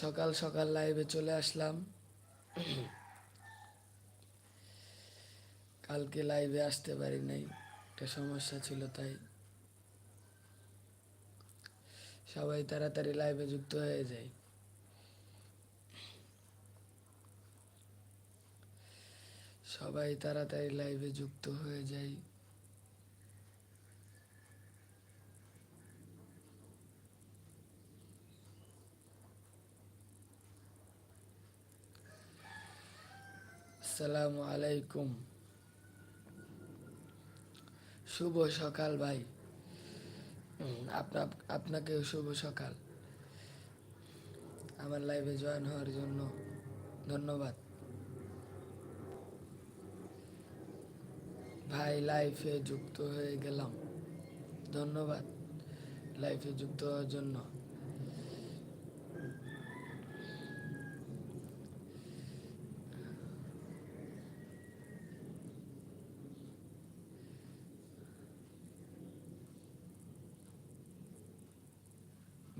সকাল সকাল লাইভে চলে আসলাম। কালকে লাইভে আসতে পারি নাই, একটা সমস্যা ছিল তাই। সবাই তাড়াতাড়ি লাইভে যুক্ত হয়ে যায়। সবাই তাড়াতাড়ি লাইভে যুক্ত হয়ে যায়। আসসালামু আলাইকুম। শুভ সকাল ভাই। আপনা, আপনাকেও শুভ সকাল। আমার লাইভে জয়েন হওয়ার জন্য ধন্যবাদ। ভাই লাইফে যুক্ত হয়ে গেলাম। ধন্যবাদ। লাইফে যুক্ত হওয়ার জন্য।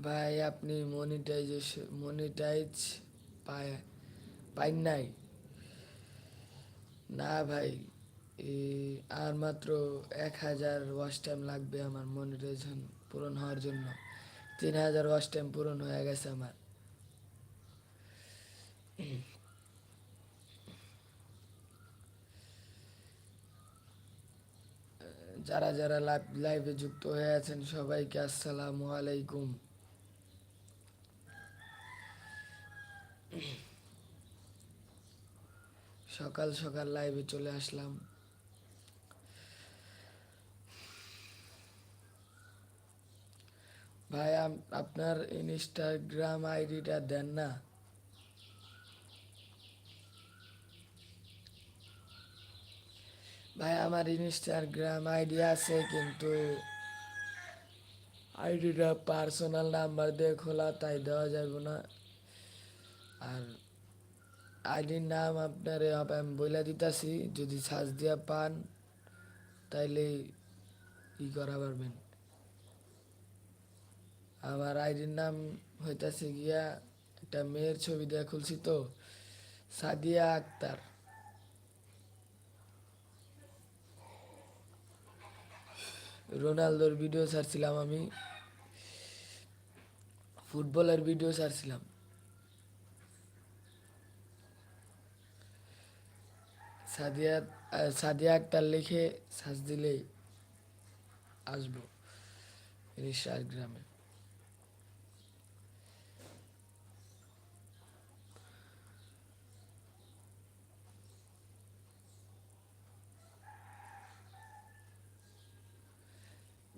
ভাই, আপনি মনিটাইজেশন মনিটাইজ পায়, পাই নাই? না ভাই আর মাত্র এক হাজার ওয়াচ টাইম লাগবে আমার মনিটাইজেশন পূরণ হওয়ার জন্য। তিন হাজার ওয়াচ টাইম পূরণ হয়ে গেছে আমার। যারা যারা লাইভে যুক্ত হয়ে আছেন সবাইকে আসসালামু আলাইকুম। সকাল সকাল লাইভে চলে আসলাম। ভাই আপনার ইনস্টাগ্রাম আইডিটা দেন না? ভাই, আমার ইনস্টাগ্রাম আইডি আছে, কিন্তু আইডিটা পার্সোনাল নাম্বার দিয়ে খোলা, তাই দেওয়া যাবে না। আর আইডির নাম আপনার আমি বলে দিতেছি, যদি সার্চ দিয়া পান, তাইলে ই করা পারবেন। আমার আইডির নাম হইতাছে গিয়া, একটা মেয়ের ছবি দিয়ে খুলছি তো, সাদিয়া আক্তার। রোনালদোর ভিডিও ছাড়ছিলাম আমি, ফুটবলের ভিডিও ছাড়ছিলাম। সাদিয়া সাদিয়া আক্তার লিখে সার্চ দিলেই আসব ইনস্টাগ্রামে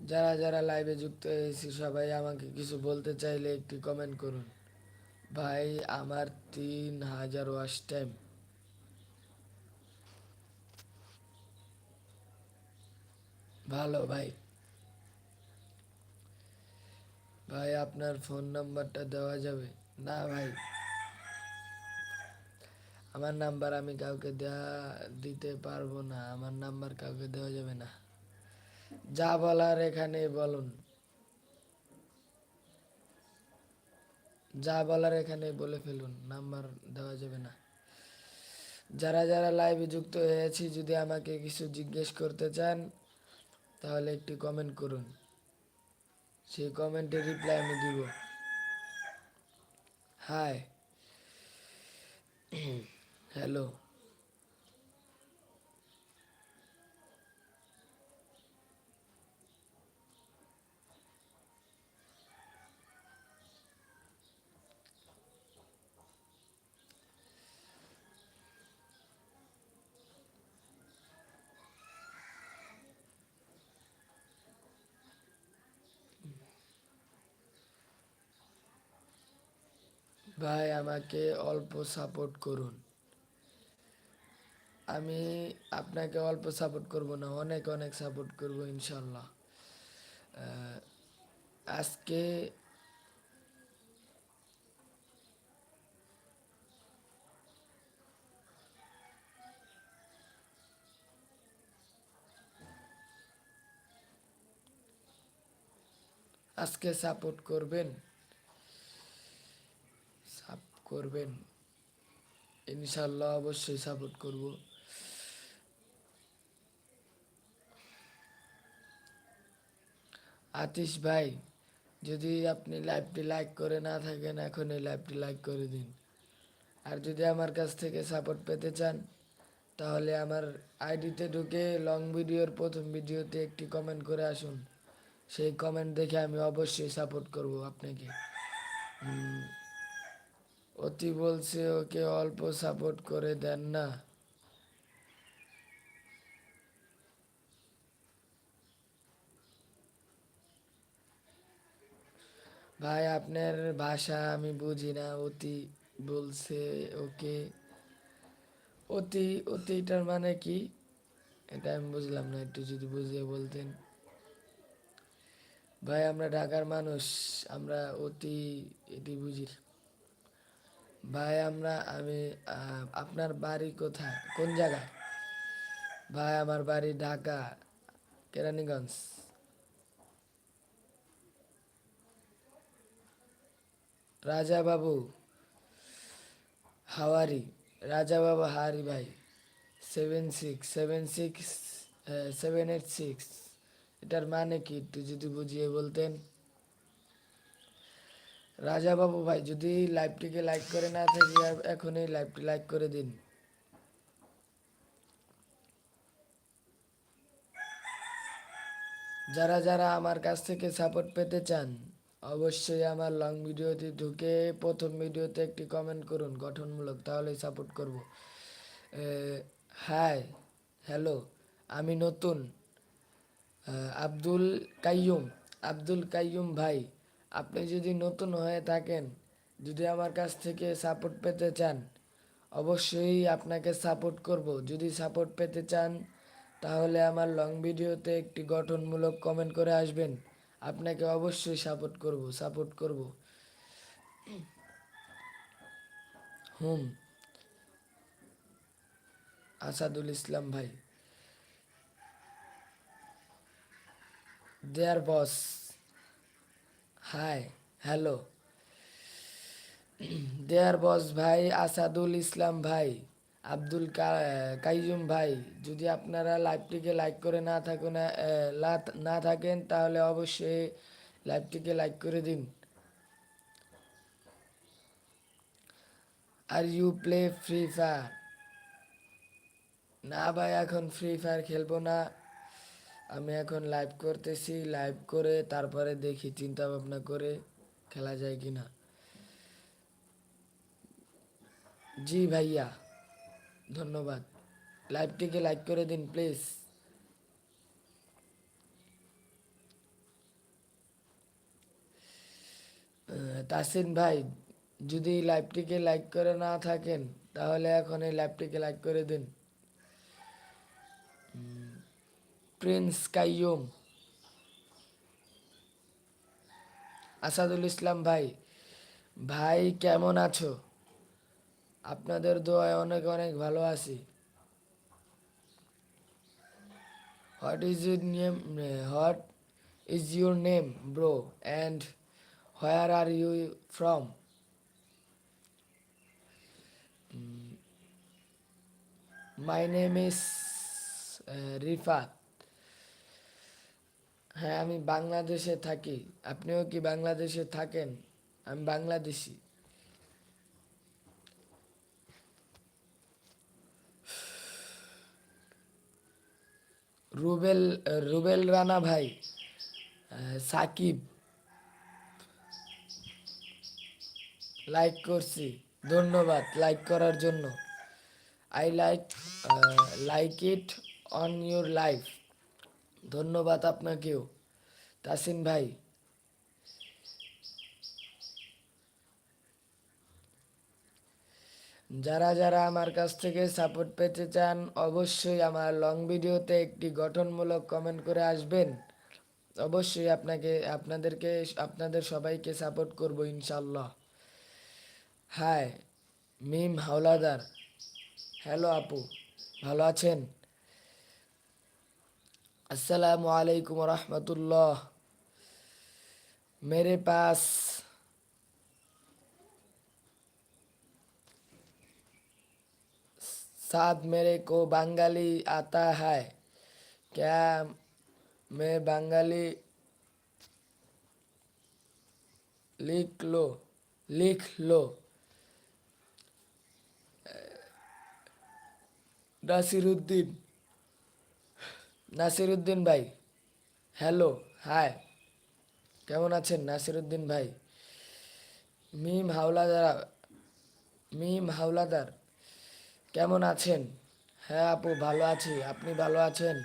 যারা যারা লাইভে যুক্ত হয়েছে, সবাই আমাকে কিছু বলতে চাইলে একটি কমেন্ট করুন। ভাই, আমার তিন হাজার ওয়াশ টাইম ভালো, ভাই। ভাই, আপনার ফোন নাম্বারটা দেওয়া যাবে? না, ভাই। আমার নাম্বার আমি কাউকে দেওয়া দিতে পারব না। আমার নাম্বার কাউকে দেওয়া যাবে না। যা বলার এখানে বলুন। যা বলার এখানে বলে ফেলুন। নাম্বার দেওয়া যাবে না। যারা যারা লাইভে যুক্ত হয়েছি, যদি আমাকে কিছু জিজ্ঞেস করতে চান তাহলে একটি কমেন্ট করুন। সেই কমেন্টের রিপ্লাই আমি দিব। হাই হ্যালো ভাই, আমাকে অল্প সাপোর্ট করুন। আমি আপনাকে অল্প সাপোর্ট করব না, অনেক অনেক সাপোর্ট করব ইনশাল্লাহ। আজকে আজকে সাপোর্ট করবেন? করবেন। ইনশাল্লাহ অবশ্যই সাপোর্ট করব। আতিশ ভাই, যদি আপনি লাইভটি লাইক করে না থাকেন এখন এই লাইভটি লাইক করে দিন। আর যদি আমার কাছ থেকে সাপোর্ট পেতে চান, তাহলে আমার আইডিতে ঢুকে লং ভিডিওর প্রথম ভিডিওতে একটি কমেন্ট করে আসুন। সেই কমেন্ট দেখে আমি অবশ্যই সাপোর্ট করব আপনাকে। অতি বলছে, ওকে অল্প সাপোর্ট করে দেন না। ভাই, আপনার ভাষা আমি বুঝি না। অতি বলছে, ওকে। অতি অতিটার মানে কি? এটা আমি বুঝলাম না, একটু যদি বুঝিয়ে বলতেন। ভাই, আমরা ঢাকার মানুষ, আমরা অতি এটি বুঝি। ভাই, আমরা, আমি আপনার বাড়ি কোথায়? কোন জায়গায়? ভাই, আমার বাড়ি ঢাকা, কেরানীগঞ্জ। রাজা বাবু হাওয়ারি। রাজা বাবু হারি ভাই। Seven six seven six seven eight six. এটার মানে কি? একটু যদি বুঝিয়ে বলতেন। রাজা বাবু ভাই, যদি লাইভটিকে লাইক করে না থাকি এখনই লাইভটি লাইক করে দিন। যারা যারা আমার কাছ থেকে সাপোর্ট পেতে চান, অবশ্যই আমার লং ভিডিওতে ঢুকে প্রথম ভিডিওতে একটি কমেন্ট করুন গঠনমূলক, তাহলেই সাপোর্ট করব। হাই হ্যালো আমি নতুন আব্দুল কাইয়ুম আব্দুল কাইয়ুম ভাই। আপনি যদি নতুন হয়ে থাকেন, যদি আমার কাছ থেকে সাপোর্ট পেতে চান, অবশ্যই আপনাকে সাপোর্ট করব। যদি সাপোর্ট পেতে চান, তাহলে আমার লং ভিডিওতে একটি গঠনমূলক কমেন্ট করে আসবেন। আপনাকে অবশ্যই সাপোর্ট করব সাপোর্ট করব। হুম। আসাদুল ইসলাম ভাই। দেয়ার বস হাই হ্যালো দেয়ার বস ভাই আসাদুল ইসলাম ভাই আব্দুল কাইজুম ভাই। যদি আপনারা লাইভটিকে লাইক করে না থাকুন না থাকেন, তাহলে অবশ্যই লাইভটিকে লাইক করে দিন। Are you play Free Fire না ভাই, এখন ফ্রি ফায়ার খেলব না। আমি এখন লাইভ করতেছি লাইভ করে তারপরে দেখি চিন্তা ভাবনা করে খেলা যায় কিনা। জি ভাইয়া, ধন্যবাদ। লাইভটিকে লাইক করে দিন প্লিজ তাসিন ভাই, যদি লাইভটিকে লাইক করে না থাকেন, তাহলে এখন এই লাইভটিকে লাইক করে দিন। প্রিন্স কাইয়ুম আসাদুল ইসলাম ভাই ভাই কেমন আছো? আপনাদের দোয়ায় অনেক অনেক ভালো আছি। What is your name what is your name bro and where are you from my name is Rifat হ্যাঁ আমি বাংলাদেশে থাকি। আপনিও কি বাংলাদেশে থাকেন? আমি বাংলাদেশি। রুবেল রুবেল রানা ভাই সাকিব। লাইক করছি। ধন্যবাদ লাইক করার জন্য। I like like it on your life ধন্যবাদ আপনাকেও। তাসিন ভাই। যারা যারা আমার কাছ থেকে সাপোর্ট পেতে চান, অবশ্যই আমার লং ভিডিওতে একটি গঠনমূলক কমেন্ট করে আসবেন। অবশ্যই আপনাকে, আপনাদেরকে, আপনাদের সবাইকে সাপোর্ট করব ইনশাল্লাহ হাই, মিম হাওলাদার। হ্যালো আপু, ভালো আছেন? السلام علیکم ورحمۃ اللہ میرے پاس ساتھ میرے کو بنگالی آتا ہے کیا میں بنگالی لکھ لو لکھ لو ناصر الدین নাসিরুদ্দিন ভাই। হ্যালো হাই কেমন আছেন নাসিরুদ্দিন ভাই? মিম হাওলাদার মিম হাওলাদার, কেমন আছেন? হ্যাঁ আপু, ভালো আছি। আপনি ভালো আছেন?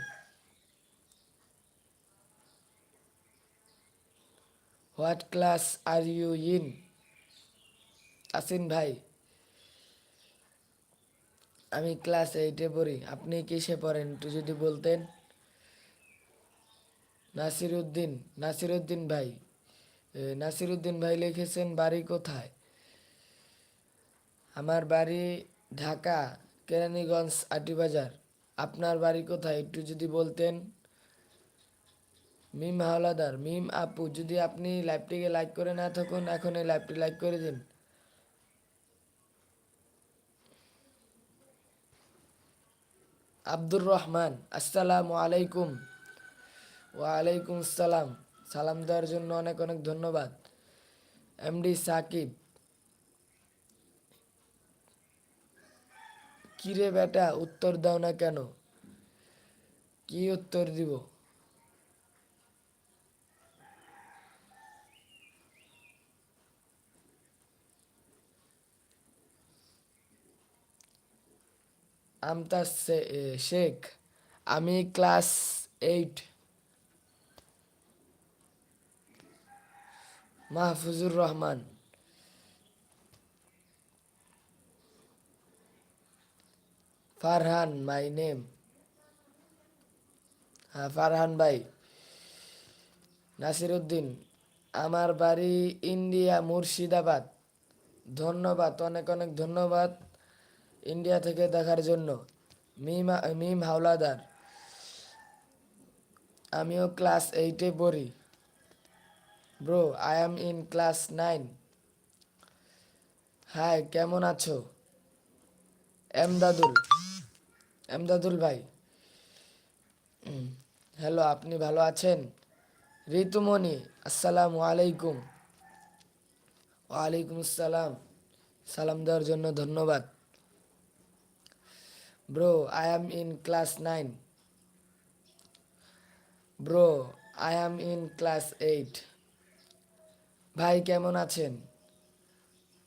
What class are you in Asin ভাই, আমি ক্লাস এইটে পড়ি। আপনি কিসে পড়েন? একটু যদি বলতেন। নাসিরুদ্দিন নাসিরুদ্দিন ভাই। এ, নাসিরুদ্দিন ভাই লিখেছেন বাড়ি কোথায়? আমার বাড়ি ঢাকা কেরানীগঞ্জ আটিবাজার। আপনার বাড়ি কোথায়? একটু যদি বলতেন। মিম হাওলাদার মিম আপু যদি আপনি লাইভটিকে লাইক করে না থাকুন এখন এই লাইভটি লাইক করে দিন। আব্দুর রহমান আসসালামু আলাইকুম। ওয়ালাইকুম আসসালাম। সালাম দেওয়ার জন্য অনেক অনেক ধন্যবাদ। এমডি সাকিব, কিরে বেটা উত্তর দাও না কেন? কি উত্তর দিব? আমতাজ শে- শেখ, আমি class eight Mahfuzur Rahman. Farhan my name হ্যাঁ ফারহান ভাই। নাসিরুদ্দিন, আমার বাড়ি ইন্ডিয়া, মুর্শিদাবাদ। ধন্যবাদ, অনেক অনেক ধন্যবাদ ইন্ডিয়া থেকে দেখার জন্য। মিম মিম হাওলাদার। আমিও ক্লাস এইটে পড়ি। Bro I am in class nine hi কেমন আছো? এমদাদুল এমদাদুল ভাই। হ্যালো আপনি ভালো আছেন? ঋতুমণি, আসসালামু আলাইকুম। ওয়ালাইকুম আসসালাম। সালাম দেওয়ার জন্য ধন্যবাদ। Bro I am in class nine bro I am in class eight ভাই, কেমন আছেন?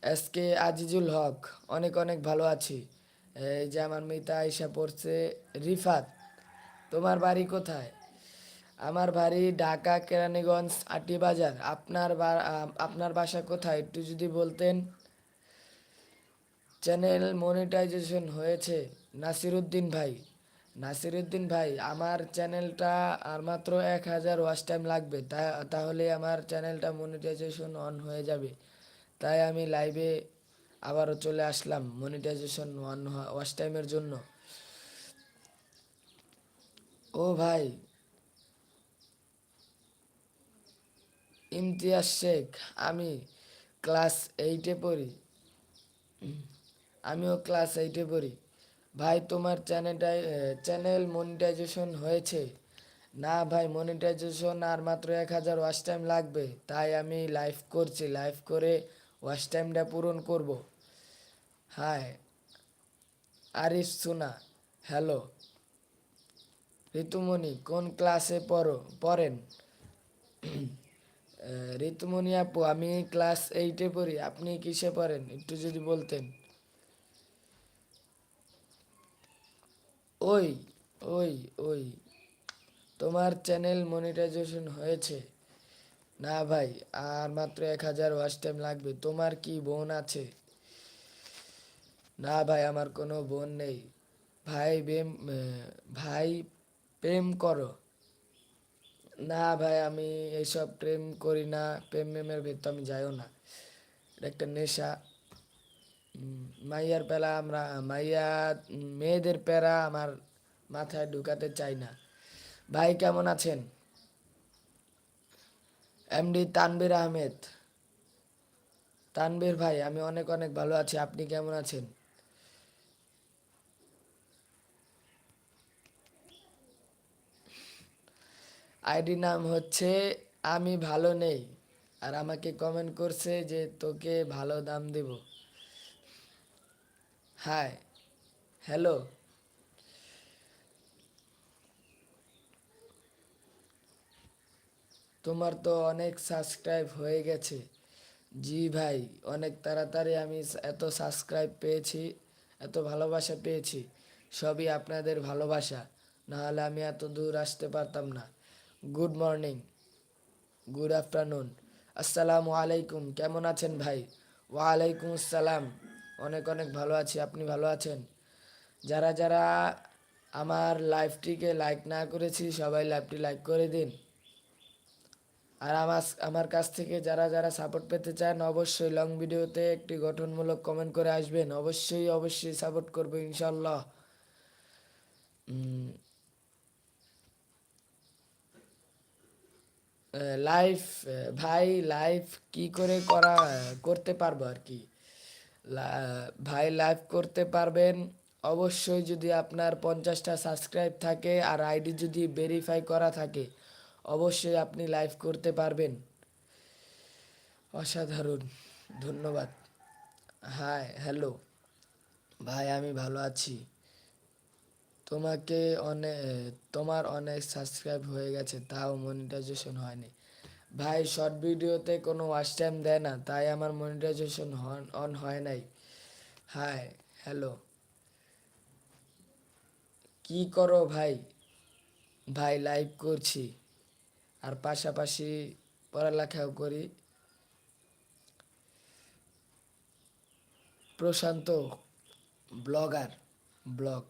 এস কে আজিজুল হক, অনেক অনেক ভালো আছি। এই যে আমার মিতা আইসা পড়ছে রিফাত, তোমার বাড়ি কোথায়? আমার বাড়ি ঢাকা কেরানীগঞ্জ আটি বাজার। আপনার আপনার বাসা কোথায়? একটু যদি বলতেন। চ্যানেল মনিটাইজেশন হয়েছে। নাসিরুদ্দিন ভাই নাসিরুদ্দিন ভাই, আমার চ্যানেলটা আর মাত্র এক হাজার ওয়াচ টাইম লাগবে। তা, তাহলে আমার চ্যানেলটা মনিটাইজেশন অন হয়ে যাবে। তাই আমি লাইভে আবারও চলে আসলাম মনিটাইজেশন অন ওয়াচ টাইমের জন্য। ও ভাই, ইমতিয়াজ শেখ, আমি ক্লাস এইটে পড়ি। আমিও ক্লাস এইটে পড়ি। ভাই, তোমার চ্যানেলটাই চ্যানেল মনিটাইজেশন হয়েছে। না ভাই মনিটাইজেশন আর মাত্র এক হাজার ওয়াচ টাইম লাগবে। তাই আমি লাইভ করছি। লাইভ করে ওয়াচ টাইমটা পূরণ করব। হাই আরিফ সুনা। হ্যালো ঋতুমণি, কোন ক্লাসে পড়ো? পড়েন। ঋতুমণি আপু, আমি ক্লাস এইটে পড়ি। আপনি কিসে পড়েন? একটু যদি বলতেন। ওই ওই ওই। তোমার চ্যানেল মনিটাইজেশন হয়েছে? না ভাই, আর মাত্র এক হাজার ওয়াচ টাইম লাগবে। তোমার কি বোন আছে? না ভাই, আমার কোনো বোন নেই। ভাই বেম ভাই প্রেম করো। না ভাই, আমি এইসব প্রেম করি না। প্রেম মেমের ভেতর আমি যাইও না। এটা একটা নেশা। মাইয়ার পেলা আমরা, মাইয়া, মেয়েদের প্যারা আমার মাথায় ঢুকাতে চাই না। ভাই, কেমন আছেন? এমডি তানবির আহমেদ। তানবির ভাই, আমি অনেক অনেক ভালো আছি। আপনি কেমন আছেন? আইডি নাম হচ্ছে আমি ভালো নেই। আর আমাকে কমেন্ট করছে যে তোকে ভালো দাম দেবো। হাই হ্যালো তোমার তো অনেক সাবস্ক্রাইব হয়ে গেছে। জি ভাই, অনেক তাড়াতাড়ি আমি এত সাবস্ক্রাইব পেয়েছি, এত ভালোবাসা পেয়েছি। সবই আপনাদের ভালোবাসা। নাহলে আমি এত দূর আসতে পারতাম না। গুড মর্নিং গুড আফটারনুন আসসালামু আলাইকুম। কেমন আছেন ভাই? ওয়ালাইকুম আসসালাম। অনেক অনেক ভালো আছি। আপনি ভালো আছেন? যারা যারা আমার লাইভটিকে লাইক না করেছি, সবাই লাইভটি লাইক করে দিন। আর আমার আমার কাছ থেকে যারা যারা সাপোর্ট পেতে চান, অবশ্যই লং ভিডিওতে একটি গঠনমূলক কমেন্ট করে আসবেন। অবশ্যই অবশ্যই সাপোর্ট করব ইনশাল্লাহ লাইফ ভাই লাইফ কি করে করা, করতে পারব আর কি? ভাই লাইভ করতে পারবেন। অবশ্যই যদি আপনার পঞ্চাশটা সাবস্ক্রাইব থাকে আর আইডি যদি ভেরিফাই করা থাকে, অবশ্যই আপনি লাইভ করতে পারবেন। অসাধারণ, ধন্যবাদ। হাই হ্যালো ভাই, আমি ভালো আছি। তোমাকে অনেক তোমার অনেক সাবস্ক্রাইব হয়ে গেছে, তাও মনিটাইজেশন হয়নি। ভাই শর্ট ভিডিওতে কোনো ওয়াচ টাইম দেয় না, তাই আমার মনিটাইজেশন অন হয় নাই। হাই হ্যালো কি করো ভাই? ভাই লাইভ করছি। আর পাশাপাশি পড়ালেখাও করি। প্রশান্ত ব্লগার ব্লগ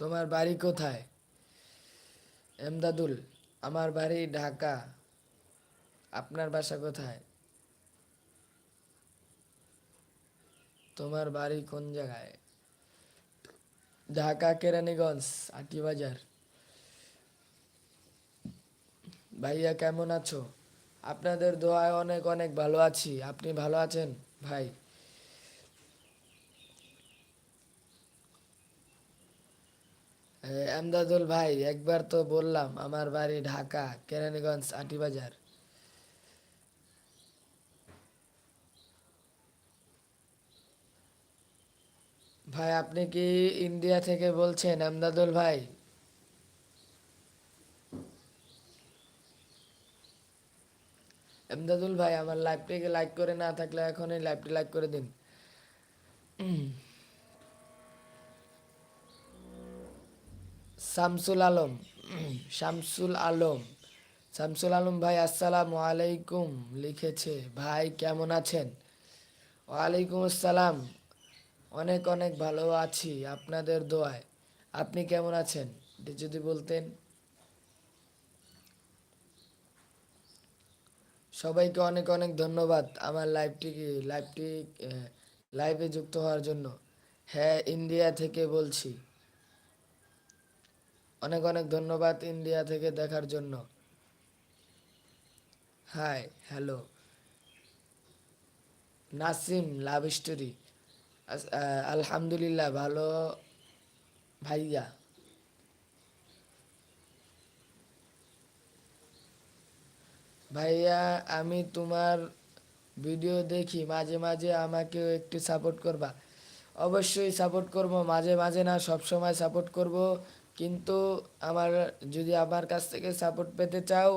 তোমার বাড়ি কোথায়? এমদাদুল, আমার বাড়ি ঢাকা। আপনার বাসা কোথায়? তোমার বাড়ি কোন জায়গায়? ঢাকা কেরানীগঞ্জ, আটিবাজার। ভাইয়া কেমন আছো? আপনাদের দোয়ায় অনেক অনেক ভালো আছি। আপনি ভালো আছেন? ভাই। এ, এমদাদুল ভাই একবার তো বললাম আমার বাড়ি ঢাকা কেরানীগঞ্জ আটিবাজার। ভাই আপনি কি ইন্ডিয়া থেকে বলছেন এমদাদুল ভাই? এমদাদুল ভাই আমার লাইভটিকে লাইক করে না থাকলে এখনই লাইভটি লাইক করে দিন। শামসুল আলম শামসুল আলম। শামসুল আলম ভাই, আসসালামু আলাইকুম, লিখেছে। ভাই, কেমন আছেন? ওয়ালাইকুম আসসালাম। অনেক অনেক ভালো আছি আপনাদের দোয়ায়। আপনি কেমন আছেন? যদি বলতেন। সবাইকে অনেক অনেক ধন্যবাদ আমার লাইভটি লাইভটি লাইভে যুক্ত হওয়ার জন্য। হ্যাঁ ইন্ডিয়া থেকে বলছি। অনেক অনেক ধন্যবাদ ইন্ডিয়া থেকে দেখার জন্য। Hi hello Nasim love story আলহামদুলিল্লাহ, ভালো ভাইয়া। ভাইয়া, আমি তোমার ভিডিও দেখি, মাঝে মাঝে আমাকেও একটু সাপোর্ট করবা। অবশ্যই সাপোর্ট করব, মাঝে মাঝে না সব সময় সাপোর্ট করব। কিন্তু আমার, যদি আমার কাছ থেকে সাপোর্ট পেতে চাও,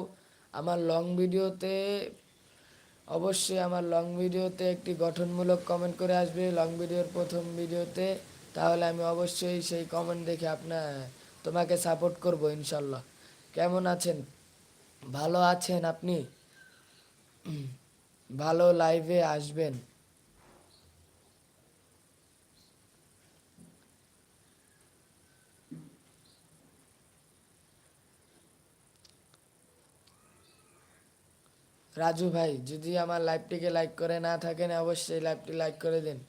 আমার লং ভিডিওতে অবশ্যই আমার লং ভিডিওতে একটি গঠনমূলক কমেন্ট করে আসবে লং ভিডিওর প্রথম ভিডিওতে তাহলে আমি অবশ্যই সেই কমেন্ট দেখে আপনার তোমাকে সাপোর্ট করব ইনশাল্লাহ। কেমন আছেন? ভালো আছেন আপনি? ভালো লাইভে আসবেন। রাজু ভাই, যদি আমার লাইভটিকে লাইক করে না থাকেন, অবশ্যই লাইভটি লাইক করে দিন।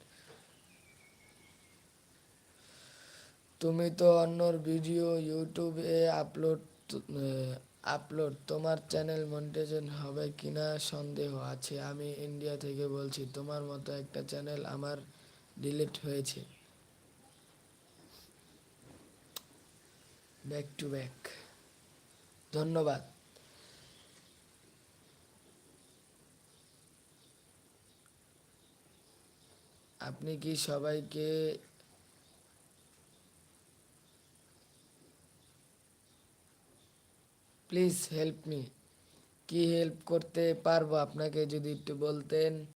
তুমি তো অন্যর ভিডিও ইউটিউবে আপলোড আপলোড তোমার চ্যানেল মন্টেজন হবে কিনা সন্দেহ আছে। আমি ইন্ডিয়া থেকে বলছি, তোমার মতো একটা চ্যানেল আমার ডিলিট হয়েছে। ব্যাক টু ব্যাক ধন্যবাদ। আপনি কি সবাইকে প্লিজ হেল্প মি কি হেল্প করতে পারব আপনাকে যদি একটু বলতেন?